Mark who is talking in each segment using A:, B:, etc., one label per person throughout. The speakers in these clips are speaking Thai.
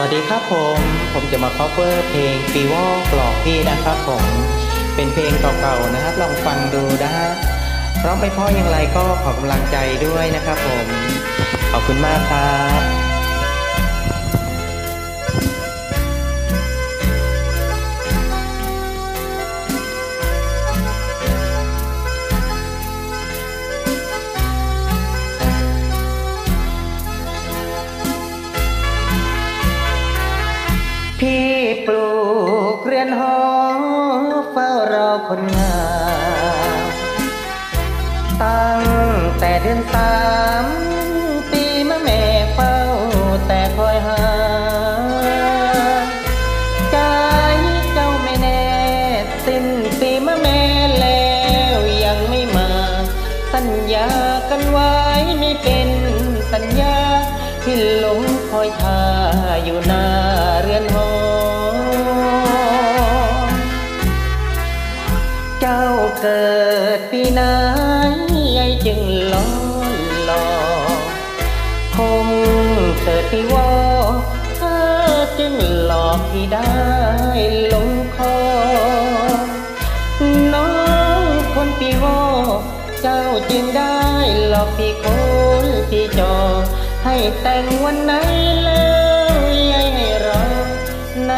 A: วัสดีครับผม ผมจะมา cover เพลงปีวอกหลอกพี่นะครับผม เป็นเพลงเก่าๆนะครับ ลองฟังดูนะฮะร้องไปพ่ออย่างไรก็ขอกำลังใจด้วยนะครับผม ขอบคุณมากครับ พี่ปลูกเรือนหอเฝ้ารอคนงามตั้งแต่เดือนสามปีมะแม่เฝ้าแต่คอยหาใจเจ้าไม่แน่สิ้นปีมะแม่แล้วยังไม่มา สัญญากันไว้ไม่เป็นสัญญาที่หลงคอยท่า อยู่หน้าเรือนหอ เจ้าเกิดปีไหนยายจึงล้อหลอคงเกิดปีวอเธอจึงหลอกที่ได้ลงคอ น้องคนปีวอเจ้าจึงได้หลอกพี่คนที่จอให้แต่งวันไหนแล้วย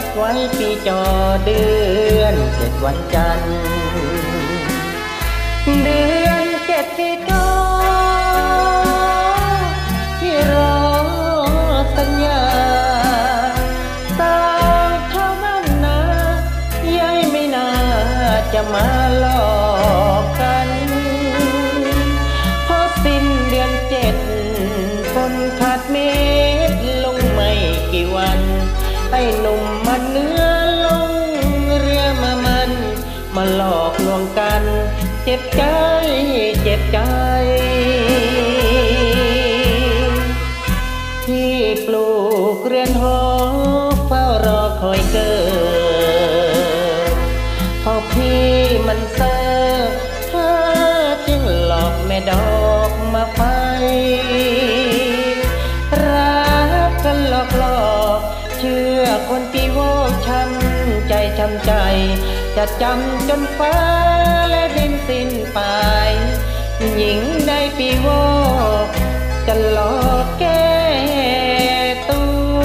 A: ดไว้ปีจอเดือนเจ็ดวันจันทร์เดือนเจ็ดปีจอที่รอสัญญาตามชาวบ้านนายายไม่น่าจะมาหลอกกันเพราะสิ้นเดือนเจ็ดฝนขาดเม็ดลงไม่กี่วัน ไอ้หนุ่มมันเนื้อลงเรือมามัน มาหลอกลวงกัน เจ็บใจเจ็บใจ ที่ปลูกเรือนหอเฝ้ารอคอยเกิดพอพี่มันเซอร์เธอจึงหลอกแม่ดอกมา ชื่อคนที่โวช้ำใจช้ำใจ จะจำจนฟ้าและดินสิ้นไป หญิงได้ปีโวจะหลอกแก้ตัว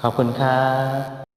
A: ขอบคุณครับ